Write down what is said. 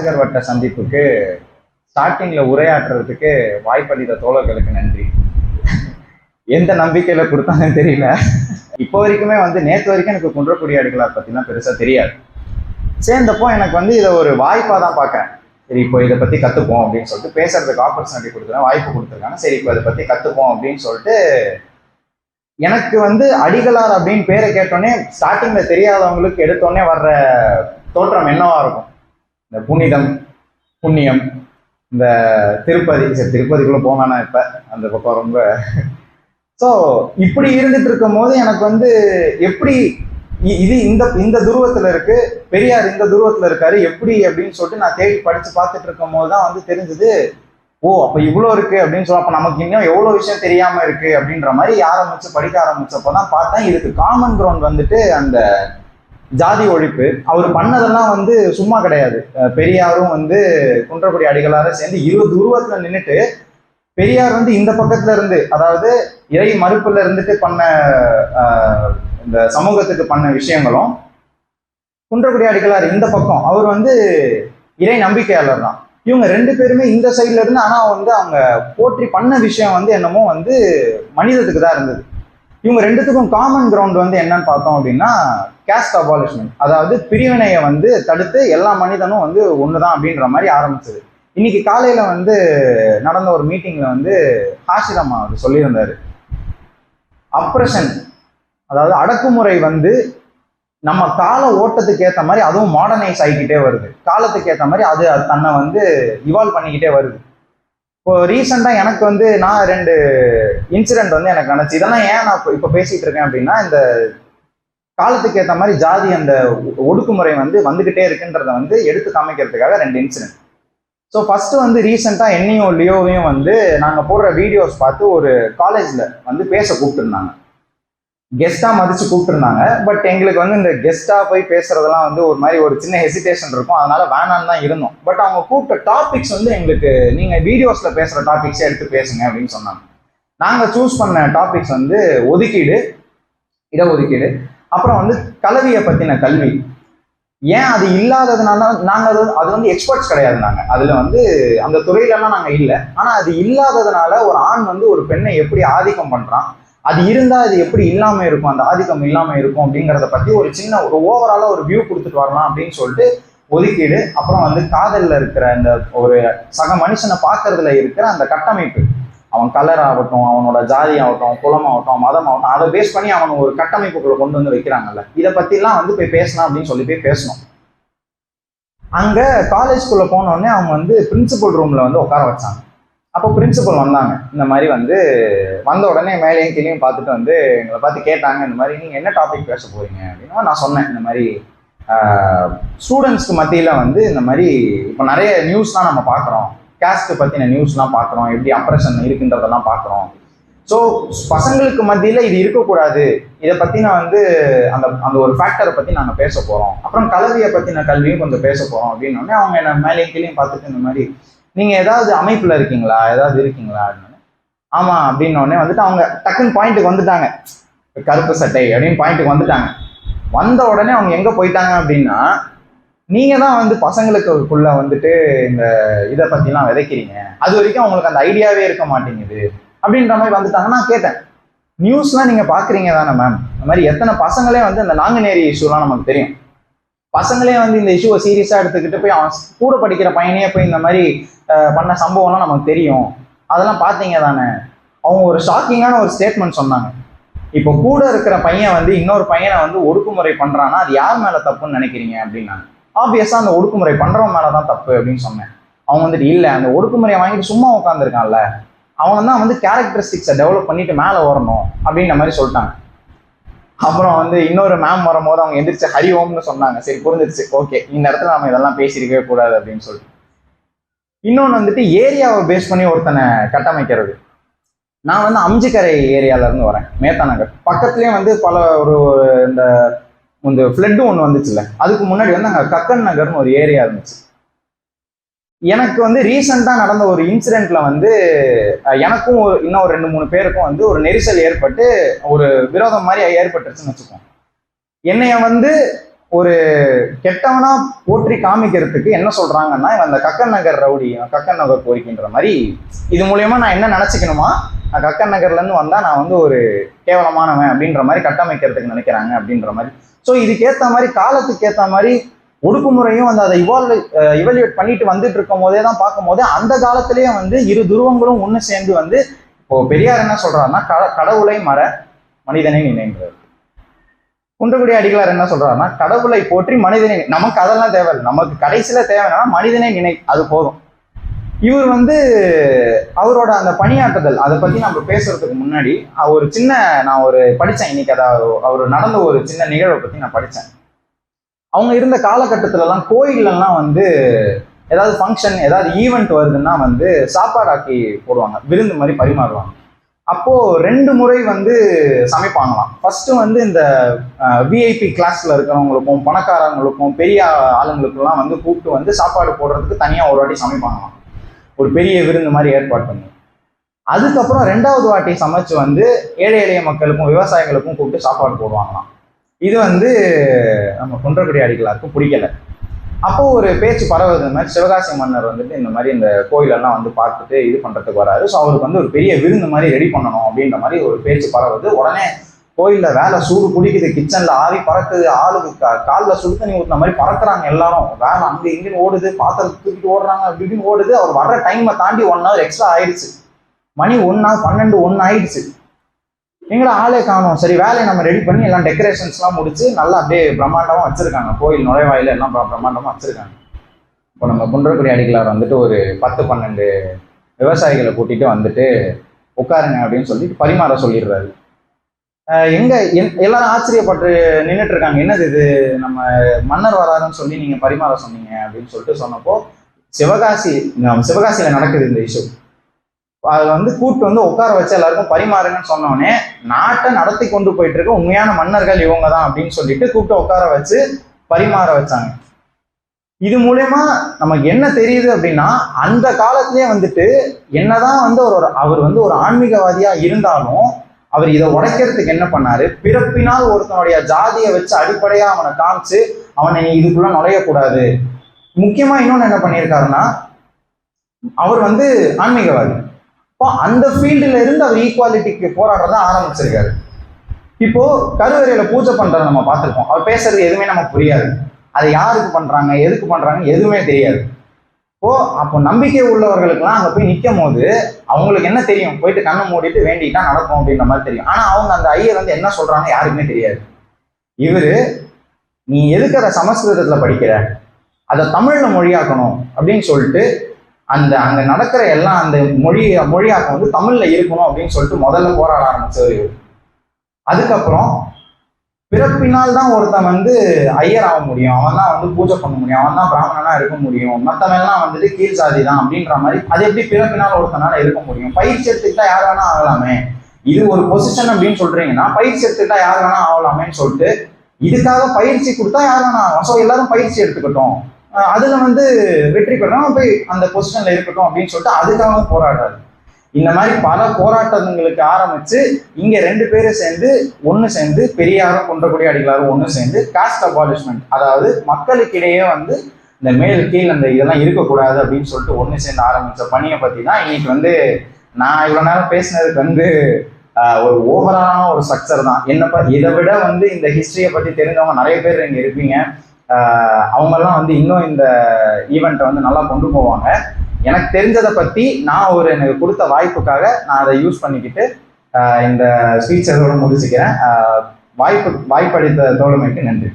வாசகர் வட்ட சந்திப்புக்கு ஸ்டார்டிங்ல உரையாற்றுறதுக்கு வாய்ப்பளித்த தோழர்களுக்கு நன்றி. எந்த நம்பிக்கையில கொடுத்தாங்கன்னு தெரியல. இப்போ வரைக்குமே வந்து நேற்று வரைக்கும் எனக்கு குன்றக்குடி அடிகளார் பத்திலாம் பெருசா தெரியாது. சேர்ந்தப்போ எனக்கு வந்து இதை ஒரு வாய்ப்பா தான் பார்க்கறேன். சரி இப்போ இதை பத்தி கத்துப்போம் அப்படின்னு சொல்லிட்டு பேசுறதுக்கு ஆப்பர்ச்சுனிட்டி கொடுத்துருக்காங்க வாய்ப்பு கொடுத்துருக்காங்க. சரி இப்போ இதை பத்தி கத்துப்போம் அப்படின்னு சொல்லிட்டு எனக்கு வந்து அடிகளார் அப்படின்னு பேரை கேட்டோன்னே ஸ்டார்டிங்ல தெரியாதவங்களுக்கு எடுத்தோடனே வர்ற தோற்றம் என்னவா இருக்கும்? இந்த புனிதம் புண்ணியம் இந்த திருப்பதி சரி திருப்பதிக்குள்ள போனானா இப்போ. அந்த பக்கம் ரொம்ப. ஸோ இப்படி இருந்துட்டு இருக்கும் போது எனக்கு வந்து எப்படி இ- இது இந்த இந்த துருவத்தில் இருக்கு பெரியார் இந்த துருவத்தில் இருக்காரு எப்படி அப்படின்னு சொல்லிட்டு நான் தேடி படித்து பார்த்துட்டு இருக்கும் போது தான் வந்து தெரிஞ்சது ஓ அப்போ இவ்வளோ இருக்கு அப்படின்னு சொல்ல அப்போ நமக்கு இன்னும் எவ்வளோ விஷயம் தெரியாமல் இருக்கு அப்படின்ற மாதிரி ஆரம்பிச்சு படிக்க ஆரம்பிச்சப்போ தான் பார்த்தேன். இதுக்கு காமன் கிரவுண்ட் வந்துட்டு அந்த ஜாதி ஒழிப்பு அவர் பண்ணதெல்லாம் வந்து சும்மா கிடையாது. பெரியாரும் வந்து குன்றக்குடி அடிகளார சேர்ந்து இருபது உருவத்துல நின்றுட்டு பெரியார் வந்து இந்த பக்கத்துல இருந்து அதாவது இறை மறுப்புல இருந்துட்டு பண்ண இந்த சமூகத்துக்கு பண்ண விஷயங்களும் குன்றக்குடி அடிகளார் இந்த பக்கம் அவர் வந்து இறை நம்பிக்கையாளர் தான். இவங்க ரெண்டு பேருமே இந்த சைட்ல இருந்து ஆனா வந்து அவங்க போற்றி பண்ண விஷயம் வந்து என்னமோ வந்து மனிதத்துக்கு தான் இருந்தது. இவங்க ரெண்டுத்துக்கும் காமன் கிரவுண்ட் வந்து என்னன்னு பார்த்தோம் அப்படின்னா கேஸ்ட் அபாலிஷ்மெண்ட் அதாவது பிரிவினையை வந்து தடுத்து எல்லா மனிதனும் வந்து ஒண்ணுதான் அப்படின்ற மாதிரி ஆரம்பிச்சது. இன்னைக்கு காலையில வந்து நடந்த ஒரு மீட்டிங்ல வந்து ஹாஷிராமா அவர் சொல்லியிருந்தாரு. அப்ரஷன் அதாவது அடக்குமுறை வந்து நம்ம கால ஓட்டத்துக்கு ஏற்ற மாதிரி அதுவும் மாடர்னைஸ் ஆகிக்கிட்டே வருது. காலத்துக்கு ஏற்ற மாதிரி அது அது தன்னை வந்து இவால்வ் பண்ணிக்கிட்டே வருது. இப்போ ரீசெண்டாக எனக்கு வந்து நான் ரெண்டு இன்சிடென்ட் வந்து எனக்கு நினச்சி இதெல்லாம் ஏன் நான் இப்போ இப்போ பேசிட்டு இருக்கேன் அப்படின்னா இந்த காலத்துக்கு ஏற்ற மாதிரி ஜாதி அந்த ஒடுக்குமுறை வந்து வந்துகிட்டே இருக்குன்றத வந்து எடுத்து காமிக்கிறதுக்காக ரெண்டு இன்சிடென்ட் ஸோ ஃபர்ஸ்ட் வந்து ரீசெண்டாக என்னையும் லியோவையும் வந்து நாங்கள் போடுற வீடியோஸ் பார்த்து ஒரு காலேஜில் வந்து பேச கூப்பிட்டுருந்தாங்க. கெஸ்ட்டாக மதிச்சு கூப்பிட்டுருந்தாங்க. பட் எங்களுக்கு வந்து இந்த கெஸ்ட்டாக போய் பேசுறதெல்லாம் வந்து ஒரு மாதிரி ஒரு சின்ன ஹெசிடேஷன் இருக்கும். அதனால வேணான்னு தான் இருந்தோம். பட் அவங்க கூப்பிட்ட டாபிக்ஸ் வந்து எங்களுக்கு நீங்கள் வீடியோஸில் பேசுகிற டாபிக்ஸே எடுத்து பேசுங்க அப்படின்னு சொன்னாங்க. நாங்கள் சூஸ் பண்ண டாபிக்ஸ் வந்து ஒதுக்கீடு இடஒதுக்கீடு அப்புறம் வந்து கல்வியை பற்றின கல்வி. ஏன் அது இல்லாததுனால நாங்கள் அது அது வந்து எக்ஸ்பர்ட்ஸ் கிடையாது நாங்கள் அதில் வந்து அந்த துறையிலலாம் நாங்கள் இல்லை. ஆனால் அது இல்லாததுனால ஒரு ஆண் வந்து ஒரு பெண்ணை எப்படி ஆதிக்கம் பண்ணுறான் அது இருந்தால் அது எப்படி இல்லாமல் இருக்கும் அந்த ஆதிக்கம் இல்லாமல் இருக்கும் அப்படிங்கிறத பற்றி ஒரு சின்ன ஒரு ஓவராலாக ஒரு வியூ கொடுத்துட்டு வரலாம் அப்படின்னு சொல்லிட்டு ஒதுக்கீடு அப்புறம் வந்து காதலில் இருக்கிற அந்த ஒரு சக மனுஷனை பார்க்கறதுல இருக்கிற அந்த கட்டமைப்பு. அவன் கலர் ஆகட்டும் அவனோட ஜாதி ஆகட்டும் குலம் ஆகட்டும் மதம் ஆகட்டும் அதை பேஸ் பண்ணி அவனை ஒரு கட்டமைப்புக்குள்ள கொண்டு வந்து வைக்கிறாங்கல்ல. இதை பற்றிலாம் வந்து போய் பேசலாம் அப்படின்னு சொல்லி போய் பேசணும். அங்கே காலேஜ்குள்ளே போனோடனே அவங்க வந்து பிரின்சிபல் ரூமில் வந்து உட்கார வச்சாங்க. அப்போ பிரின்சிபல் வந்தாங்க. இந்த மாதிரி வந்து வந்த உடனே மேலேயும் கீழேயும் பார்த்துட்டு வந்து எங்களை பார்த்து கேட்டாங்க இந்த மாதிரி நீங்கள் என்ன டாபிக் பேச போறீங்க அப்படின்னா நான் சொன்னேன். இந்த மாதிரி ஸ்டூடெண்ட்ஸ்க்கு மத்தியில் வந்து இந்த மாதிரி இப்போ நிறைய நியூஸ்லாம் நம்ம பார்க்குறோம். கேஸ்ட்டு பற்றின நியூஸ்லாம் பார்க்குறோம். எப்படி அப்ரேஷன் இருக்குன்றதெல்லாம் பார்க்குறோம். ஸோ பசங்களுக்கு மத்தியில் இது இருக்கக்கூடாது. இதை பற்றி நான் வந்து அந்த அந்த ஒரு ஃபேக்டரை பற்றி நாங்கள் பேச போகிறோம் அப்புறம் கல்வியை பற்றின கல்வியும் கொஞ்சம் பேச போகிறோம் அப்படின்னோடனே அவங்க என்ன மேலேயும் கீழேயும் பார்த்துட்டு இந்த மாதிரி நீங்கள் ஏதாவது அமைப்பில் இருக்கீங்களா? ஏதாவது இருக்கீங்களா? அப்படின்னு. ஆமாம் அப்படின்னோடனே வந்துட்டு அவங்க டக்குன்னு பாயிண்ட்டுக்கு வந்துட்டாங்க. கருப்பு சட்டை அப்படின்னு பாயிண்ட்டுக்கு வந்துட்டாங்க. வந்த உடனே அவங்க எங்கே போயிட்டாங்க அப்படின்னா நீங்கள் தான் வந்து பசங்களுக்குள்ள வந்துட்டு இந்த இதை பற்றிலாம் விதைக்கிறீங்க. அது வரைக்கும் அவங்களுக்கு அந்த ஐடியாவே இருக்க மாட்டேங்குது. அப்படின்ற மாதிரி வந்துட்டாங்க நான் கேட்டேன். நியூஸ்லாம் நீங்கள் பார்க்குறீங்க தானே மேம் இந்த மாதிரி எத்தனை பசங்களே வந்து இந்த நாங்குநேரி இஷ்யூலாம் நமக்கு தெரியும். பசங்களே வந்து இந்த இஷ்யூவை சீரியஸாக எடுத்துக்கிட்டு போய் அவன் கூட படிக்கிற பையனே போய் இந்த மாதிரி பண்ண சம்பவம்லாம் நமக்கு தெரியும். அதெல்லாம் பார்த்தீங்க தானே? அவங்க ஒரு ஷாக்கிங்கான ஒரு ஸ்டேட்மெண்ட் சொன்னாங்க. இப்போ கூட இருக்கிற பையன் வந்து இன்னொரு பையனை வந்து ஒடுக்குமுறை பண்ணுறான்னா அது யார் மேல தப்புன்னு நினைக்கிறீங்க அப்படின்னாங்க. ஆப்வியஸா அந்த ஒடுக்குமுறை பண்றவன் மேலதான் தப்பு அப்படின்னு சொன்னேன். அவன் வந்துட்டு இல்லை அந்த ஒடுக்குமுறையை வாங்கிட்டு சும்மா உட்காந்துருக்கான்ல அவன் தான் வந்து கேரக்டரிஸ்டிக்ஸை டெவலப் பண்ணிட்டு மேலே வரணும் அப்படின்ற மாதிரி சொல்லிட்டாங்க. அப்புறம் வந்து இன்னொரு மேம் வரும்போது அவங்க எந்திரிச்சு ஹரி ஓம்னு சொன்னாங்க. சரி புரிஞ்சிருச்சு. ஓகே இந்த இடத்துல நம்ம இதெல்லாம் பேசியிருக்கவே கூடாது அப்படின்னு சொல்லிட்டு இன்னொன்று வந்துட்டு ஏரியாவை பேஸ் பண்ணி ஒருத்தனை கட்டமைக்கிறது. நான் வந்து அம்ஜிக்கரை ஏரியால இருந்து வரேன் மேத்தா நகர். பக்கத்துலயே வந்து பல ஒரு ஒரு இந்த இந்த ஃப்ளட்டு ஒன்று வந்துச்சுல்ல அதுக்கு முன்னாடி வந்து அங்கே கக்கன் நகர்னு ஒரு ஏரியா இருந்துச்சு. எனக்கு வந்து ரீசெண்டாக நடந்த ஒரு இன்சிடெண்ட்ல வந்து எனக்கும் ஒரு- இன்னும் ஒரு ரெண்டு மூணு பேருக்கும் வந்து ஒரு நெரிசல் ஏற்பட்டு ஒரு விரோதம் மாதிரி ஏற்பட்டுருச்சுன்னு வச்சுக்கோம் என்னைய வந்து ஒரு கெட்டவனா போற்றி காமிக்கிறதுக்கு என்ன சொல்றாங்கன்னா இவன் அந்த கக்கன் நகர் ரவுடி கக்கன் நகர் கோரிக்கின்ற மாதிரி இது மூலயமா நான் என்ன நினச்சிக்கணுமா நான் கக்கன் நகர்லேருந்து வந்தால் நான் வந்து ஒரு கேவலமானவன் அப்படின்ற மாதிரி கட்டமைக்கிறதுக்கு நினைக்கிறாங்க அப்படின்ற மாதிரி. ஸோ இதுக்கேற்ற மாதிரி காலத்துக்கு ஏற்ற மாதிரி ஒடுக்குமுறையும் வந்து அதை இவால்வ் இவல்யூட் பண்ணிட்டு வந்துட்டு இருக்கும் போதே தான் பார்க்கும் போதே அந்த காலத்திலேயே வந்து இரு துருவங்களும் ஒன்று சேர்ந்து வந்து இப்போ பெரியார் என்ன சொல்றாருன்னா கட கடவுளை மற மனிதனை நினைன்றார் குன்றக்குடி அடிகளார் என்ன சொல்றாருன்னா கடவுளை போற்றி மனிதனை நமக்கு அதெல்லாம் தேவையில்லை. நமக்கு கடைசியில தேவைன்னா மனிதனை நினை அது போதும். இவர் வந்து அவரோட அந்த பணியாற்றுதல் அதை பத்தி நம்ம பேசுறதுக்கு முன்னாடி அவர் ஒரு சின்ன நான் ஒரு படித்தேன் இன்னைக்கு அதாவது அவர் நடந்த ஒரு சின்ன நிகழ்வை பத்தி நான் படித்தேன் அவங்க இருந்த காலகட்டத்திலலாம் கோயிலெல்லாம் வந்து ஏதாவது ஃபங்க்ஷன் ஏதாவது ஈவெண்ட் வருதுன்னா வந்து சாப்பாடு ஆக்கி போடுவாங்க. விருந்து மாதிரி பரிமாறுவாங்க. அப்போ ரெண்டு முறை வந்து சமைப்பாங்களாம். ஃபர்ஸ்ட் வந்து இந்த விஐபி கிளாஸ்ல இருக்கிறவங்களுக்கும் பணக்காரங்களுக்கும் பெரிய ஆளுங்களுக்கெல்லாம் வந்து கூப்பிட்டு வந்து சாப்பாடு போடுறதுக்கு தனியா ஒரு வாட்டி சமைப்பாங்களாம். ஒரு பெரிய விருந்து மாதிரி ஏற்பாடு பண்ணி. அதுக்கப்புறம் ரெண்டாவது வாட்டி சமைச்சு வந்து ஏழை எளிய மக்களுக்கும் விவசாயிகளுக்கும் கூப்பிட்டு சாப்பாடு போடுவாங்களாம். இது வந்து நம்ம குன்றக்குடி அடிகளாருக்கும் பிடிக்கல. அப்போ ஒரு பேச்சு பரவுது இந்த மாதிரி சிவகாசி மன்னர் வந்துட்டு இந்த மாதிரி இந்த கோயிலெல்லாம் வந்து பார்த்துட்டு இது பண்றதுக்கு வராரு. ஸோ அவருக்கு வந்து ஒரு பெரிய விருந்து மாதிரி ரெடி பண்ணணும் அப்படின்ற மாதிரி ஒரு பேச்சு பரவுது. உடனே கோயிலில் வேலை சூடு பிடிக்குது கிச்சனில் ஆவி பறக்குது ஆளுக்கு கா- காலில் சுடு தண்ணி ஊத்துன மாதிரி பறக்குறாங்க எல்லாரும். வேலை அங்கே இங்கேன்னு ஓடுது பாத்திரத்தை தூக்கிட்டு ஓடுறாங்க அப்படி இப்படின்னு ஓடுது. அவர் வர்ற டைமை தாண்டி ஒன் ஹவர் எக்ஸ்ட்ரா ஆயிடுச்சு. மணி ஒன்னா பன்னெண்டு ஒன்று ஆயிடுச்சு. எங்கடா ஆளே காணும். சரி வேலையை நம்ம ரெடி பண்ணி எல்லாம் டெக்கரேஷன்ஸ்லாம் முடிச்சு நல்லா அப்படியே பிரம்மாண்டமாக வச்சுருக்காங்க. கோயில் நுழைவாயில எல்லாம் பிரம்மாண்டமாக வச்சுருக்காங்க. இப்போ நம்ம குன்றக்குடி அடிகளார் வந்துட்டு ஒரு பத்து பன்னெண்டு விவசாயிகளை கூட்டிகிட்டு வந்துட்டு உட்காருங்க அப்படின்னு சொல்லிட்டு பரிமாற சொல்லிடுறாரு. எங்கே எங்க என்- எல்லாரும் ஆச்சரியப்பட்டு நின்றுட்டு இருக்காங்க. என்னது இது? நம்ம மன்னர் வராருன்னு சொல்லி நீங்க பரிமாற சொன்னீங்க அப்படின்னு சொல்லிட்டு சொன்னப்போ சிவகாசி நம்ம சிவகாசியில நடக்குது இந்த இஷ்யூ அதுல வந்து கூட்டு வந்து உட்கார வச்சு எல்லாருக்கும் பரிமாறுங்கன்னு சொன்னோடனே நாட்டை நடத்தி கொண்டு போயிட்டு இருக்க உண்மையான மன்னர்கள் இவங்க தான் அப்படின்னு சொல்லிட்டு கூப்பிட்டு உட்கார வச்சு பரிமாற வச்சாங்க. இது மூலயமா நமக்கு என்ன தெரியுது அப்படின்னா அந்த காலத்திலே வந்துட்டு என்னதான் வந்து ஒரு அவர் வந்து ஒரு ஆன்மீகவாதியா இருந்தாலும் அவர் இதை உடைக்கிறதுக்கு என்ன பண்ணாரு? பிறப்பினால் ஒருத்தனுடைய ஜாதியை வச்சு அடிப்படையா அவனை காமிச்சு அவனை நீ இதுக்குள்ள நுழையக்கூடாது. முக்கியமா இன்னொன்னு என்ன பண்ணியிருக்காருன்னா அவர் வந்து ஆன்மீகவாதி. இப்போ அந்த ஃபீல்டுல இருந்து அவர் ஈக்குவாலிட்டிக்கு போராடுறத ஆரம்பிச்சிருக்காரு. இப்போ கருவறையில பூஜை பண்றத நம்ம பார்த்துருப்போம். அவர் பேசுறது எதுவுமே நமக்கு புரியாது. அதை யாருக்கு பண்றாங்க எதுக்கு பண்றாங்க எதுவுமே தெரியாது. இப்போ அப்போ நம்பிக்கை உள்ளவர்களுக்குலாம் அங்கே போய் நிற்கும் போது அவங்களுக்கு என்ன தெரியும்? போயிட்டு கண்ணை மூடிட்டு வேண்டிட்டா நடக்கும் அப்படின்ற மாதிரி தெரியும். ஆனால் அவங்க அந்த ஐயர் வந்து என்ன சொல்றாங்க யாருக்குமே தெரியாது. இவர் நீ எதுக்கு அதை சமஸ்கிருதத்தில் படிக்கிற? அதை தமிழில் மொழியாக்கணும் அப்படின்னு சொல்லிட்டு அந்த அங்க நடக்கிற எல்லாம் அந்த மொழி மொழியாக்கம் வந்து தமிழ்ல இருக்கணும் அப்படின்னு சொல்லிட்டு முதல்ல போராட ஆரம்பிச்சவர் இவர். அதுக்கப்புறம் பிறப்பினால் தான் ஒருத்தன் வந்து ஐயர் ஆக முடியும். அவன் தான் வந்து பூஜை பண்ண முடியும். அவன் தான் பிராமணனா இருக்க முடியும். மற்றவெல்லாம் வந்துட்டு கீழ் சாதி தான் அப்படின்ற மாதிரி அது எப்படி பிறப்பினால் ஒருத்தனால இருக்க முடியும்? பயிற்சி எடுத்துக்கிட்டா யார் வேணா ஆகலாமே. இது ஒரு பொசிஷன் அப்படின்னு சொல்றீங்கன்னா பயிற்சி எடுத்துக்கிட்டா யார் வேணா ஆகலாமேன்னு சொல்லிட்டு இதுக்காக பயிற்சி கொடுத்தா யார் வேணா ஆகும் ஸோ எல்லாரும் பயிற்சி எடுத்துக்கிட்டோம். அதுல வந்து வெற்றி பெறணும். போய் அந்த பொசிஷன்ல இருக்கட்டும் அப்படின்னு சொல்லிட்டு அதுக்காக போராடுறாரு. இந்த மாதிரி பல போராட்டங்களுக்கு ஆரம்பிச்சு இங்க ரெண்டு பேரும் சேர்ந்து ஒண்ணு சேர்ந்து பெரியாரும் குன்றக்குடி அடிகளாரும் ஒண்ணு சேர்ந்து காஸ்ட் அபாலிஷ்மெண்ட் அதாவது மக்களுக்கிடையே வந்து இந்த மேல் கீழ் அந்த இதெல்லாம் இருக்கக்கூடாது அப்படின்னு சொல்லிட்டு ஒண்ணு சேர்ந்து ஆரம்பிச்ச பணியை பத்தி தான் இன்னைக்கு வந்து நான் இவ்வளவு நேரம் பேசினதுக்கு வந்து ஒரு ஓவரான ஒரு ஸ்ட்ரக்சர் தான். என்னப்பா இதை விட வந்து இந்த ஹிஸ்டரியை பத்தி தெரிஞ்சவங்க நிறைய பேர் இங்க இருப்பீங்க. அவங்கெல்லாம் வந்து இன்னும் இந்த ஈவெண்ட்டை வந்து நல்லா கொண்டு போவாங்க. எனக்கு தெரிஞ்சதை பத்தி நான் ஒரு எனக்கு கொடுத்த வாய்ப்புக்காக நான் அதை யூஸ் பண்ணிக்கிட்டு இந்த ஸ்பீச் அதோட முடிச்சுக்கிறேன். வாய்ப்பு வாய்ப்பளித்த தோழமைக்கு நன்றி.